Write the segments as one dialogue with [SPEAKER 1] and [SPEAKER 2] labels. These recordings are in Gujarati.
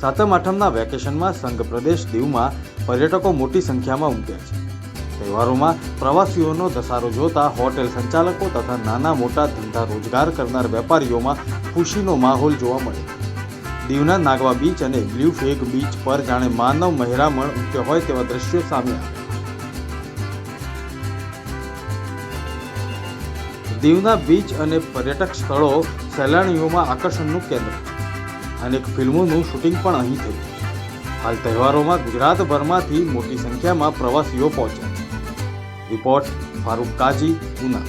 [SPEAKER 1] સાતમ આઠમના વેકેશનમાં સંઘ પ્રદેશ દીવમાં પર્યટકો મોટી સંખ્યામાં ઉમટ્યા છે. તહેવારોમાં પ્રવાસીઓનો ધસારો જોતા હોટેલ સંચાલકો તથા નાના મોટા ધંધા રોજગાર કરનાર વેપારીઓમાં ખુશીનો માહોલ જોવા મળે દીવના નાગવા બીચ અને બ્લુ ફેગ બીચ પર જાણે માનવ મહેરામણ ઉમટ્યો હોય તેવા દ્રશ્યો સામે આવ્યા. દીવના બીચ અને પર્યટક સ્થળો સહેલાણીઓમાં આકર્ષણનું કેન્દ્ર અનેક ફિલ્મોનું શૂટિંગ પણ અહીં થયું. હાલ તહેવારોમાં ગુજરાતભરમાંથી મોટી સંખ્યામાં પ્રવાસીઓ પહોંચ્યા રિપોર્ટ ફારૂક કાજી ઉના.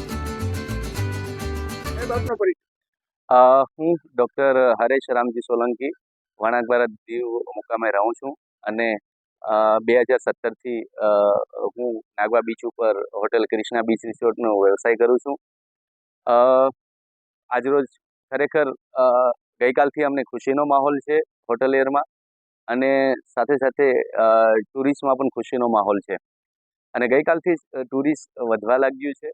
[SPEAKER 2] હું ડૉક્ટર હરેશ રામજી સોલંકી વણાકબારા દીવ મુકામે રહું છું અને બે હજાર સત્તરથી હું નાગવા બીચ ઉપર હોટેલ ક્રિષ્ના બીચ રિસોર્ટનો વ્યવસાય કરું છું. આજરોજ ખરેખર ગઈકાલથી અમને ખુશીનો માહોલ છે હોટલ એરમાં અને સાથે સાથે ટુરિસ્ટમાં પણ ખુશીનો માહોલ છે. અને ગઈકાલથી જ ટુરિસ્ટ વધવા લાગ્યું છે.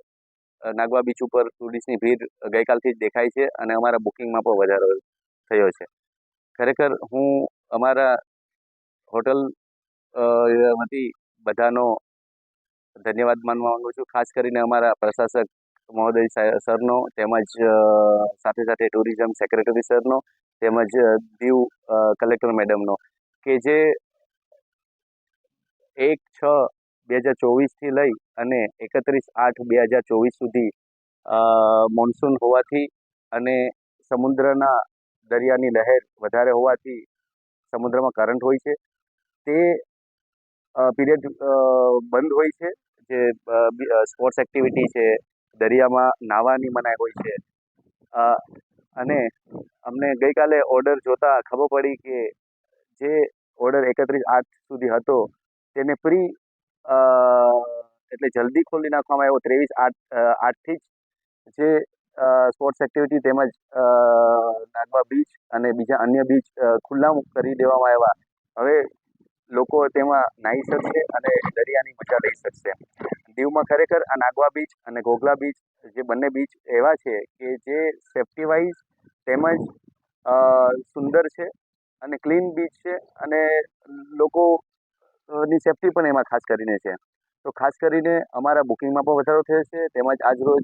[SPEAKER 2] નાગવા બીચ ઉપર ટુરિસ્ટની ભીડ ગઈકાલથી જ દેખાય છે અને અમારા બુકિંગમાં પણ વધારો થયો છે. ખરેખર હું અમારા હોટલ વતી બધાનો ધન્યવાદ માનવા માંગુ છું. ખાસ કરીને અમારા પ્રશાસક મહોદય સરનો તેમજ સાથે સાથે ટુરિઝમ સેક્રેટરી સરનો તેમજ દીવ કલેક્ટર મેડમનો કે જે એક છ બે હજાર ચોવીસથી લઈ અને એકત્રીસ આઠ બે હજાર ચોવીસ સુધી મોન્સૂન હોવાથી અને સમુદ્રના દરિયાની લહેર વધારે હોવાથી સમુદ્રમાં કરંટ હોય છે. તે પીરિયડ બંધ હોય છે. જે સ્પોર્ટ્સ એક્ટિવિટી છે દરિયામાં નાહવાની મનાઈ હોય છે. અને અમને ગઈકાલે ઓર્ડર જોતા ખબર પડી કે જે ઓર્ડર એકત્રીસ આઠ સુધી હતો, તેને પ્રી એટલે જલ્દી ખોલી નાખવામાં આવ્યો. ત્રેવીસ આઠ આઠથી જ જે સ્પોર્ટ્સ એક્ટિવિટી તેમજ નાગવા બીચ અને બીજા અન્ય બીચ ખુલ્લા કરી દેવામાં આવ્યા. હવે લોકો તેમાં નાહી શકશે અને દરિયાની મજા લઈ શકશે. દીવમાં ખરેખર આ નાગવા બીચ અને ઘોઘલા બીચ જે બંને બીચ એવા છે કે જે સેફ્ટી વાઇઝ તેમજ સુંદર છે અને ક્લીન બીચ છે અને લોકોની સેફ્ટી પણ એમાં ખાસ કરીને છે. તો ખાસ કરીને અમારા બુકિંગમાં પણ વધારો થયો છે, તેમજ આજરોજ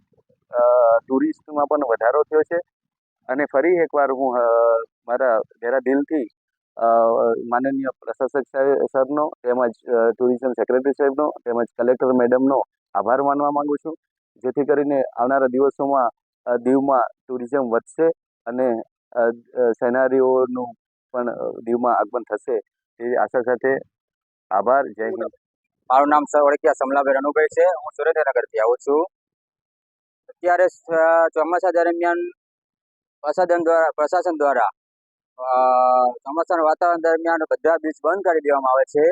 [SPEAKER 2] ટુરિસ્ટમાં પણ વધારો થયો છે. અને ફરી એકવાર હું મારા ઘેરા દિલથી માનનીય પ્રશાસક સરનો તેમજ ટુરિઝમ સેક્રેટરી સાહેબનો તેમજ કલેક્ટર મેડમનો આભાર માનવા માગું છું. જેથી કરીને આવનારા દિવસોમાં દીવમાં ટુરિઝમ વધશે અને અ, પણ દીવમાં આગમન થશે એવી આશા સાથે આભાર જય હિન્દ.
[SPEAKER 3] મારું નામ સર ઓળખ્યા સમલાભાઈ રનુભાઈ છે. હું સુરેન્દ્રનગરથી આવું છું. અત્યારે ચોમાસા દરમિયાન પ્રશાસન દ્વારા પ્રશાસન દ્વારા ચોમાસાના વાતાવરણ દરમિયાન બધા બીચ બંધ કરી દેવામાં આવે છે.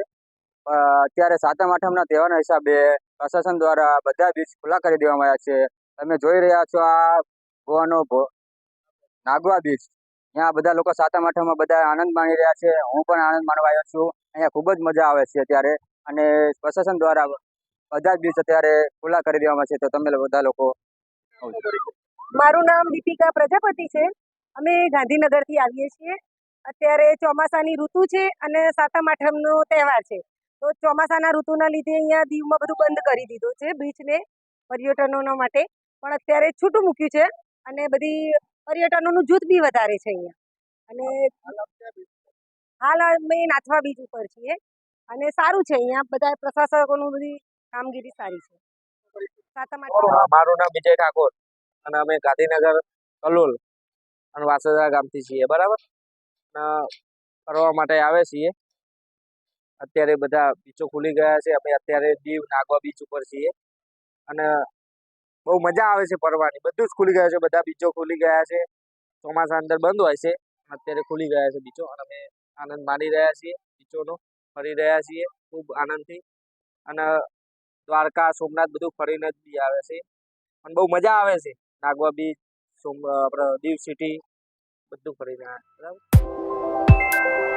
[SPEAKER 3] અત્યારે સાતમ આઠમના તહેવારના હિસાબે પ્રશાસન દ્વારા બધા બીચ ખુલ્લા કરી દેવામાં આવ્યા છે. તમે જોઈ રહ્યા છો આ ગોવાનો નાગવા બીચ ત્યાં બધા લોકો સાતમ, આઠમમાં બધા આનંદ માણી રહ્યા છે. હું પણ આનંદ માણવા આવ્યો છું. અહીંયા ખૂબ જ મજા આવે છે અત્યારે. અને પ્રશાસન દ્વારા બધા જ બીચ અત્યારે ખુલ્લા કરી દેવામાં છે. તો તમે બધા લોકો.
[SPEAKER 4] મારું નામ દીપિકા પ્રજાપતિ છે. અમે ગાંધીનગરથી આવીએ છીએ. અત્યારે ચોમાસાની ઋતુ છે અને સાતમ આઠમનો તહેવાર છે. તો ચોમાસાના ઋતુના લીધે અહીંયા દીવમાં બધું બંધ કરી દીધું છે બીચને પર્યટનોના માટે. પણ અત્યારે છૂટું મૂક્યું છે અને બધી પર્યટનોનું જૂથ બી વધારે છે અહીંયા. અને હાલ અમે નાથવા બીચ ઉપર છીએ. અને સારું છે અહીંયા બધા પ્રશાસકોનું બધી કામગીરી સારી છે.
[SPEAKER 5] મારું નામ વિજય ઠાકોર અને અમે ગાંધીનગર કલોલ અને વાસદા ગામથી છીએ, બરાબર? ફરવા માટે આવે છીએ. અત્યારે બધા બીચો ખુલી ગયા છે. અમે અત્યારે દીવ, નાગવા બીચ ઉપર છીએ. અને બહુ મજા આવે છે ફરવાની. બધું જ ખુલી ગયા છે. બધા બીચો ખુલી ગયા છે. ચોમાસા અંદર બંધ હોય છે. અત્યારે ખુલી ગયા છે બીચો અને અમે આનંદ માણી રહ્યા છીએ બીચોનો ફરી રહ્યા છીએ ખૂબ આનંદથી. અને દ્વારકા, સોમનાથ બધું ફરીને જ બી આવે છે. અને બહુ મજા આવે છે. નાગવા બીચ સોમ આપણે દીવ સિટી બધું ફરીને બરાબર?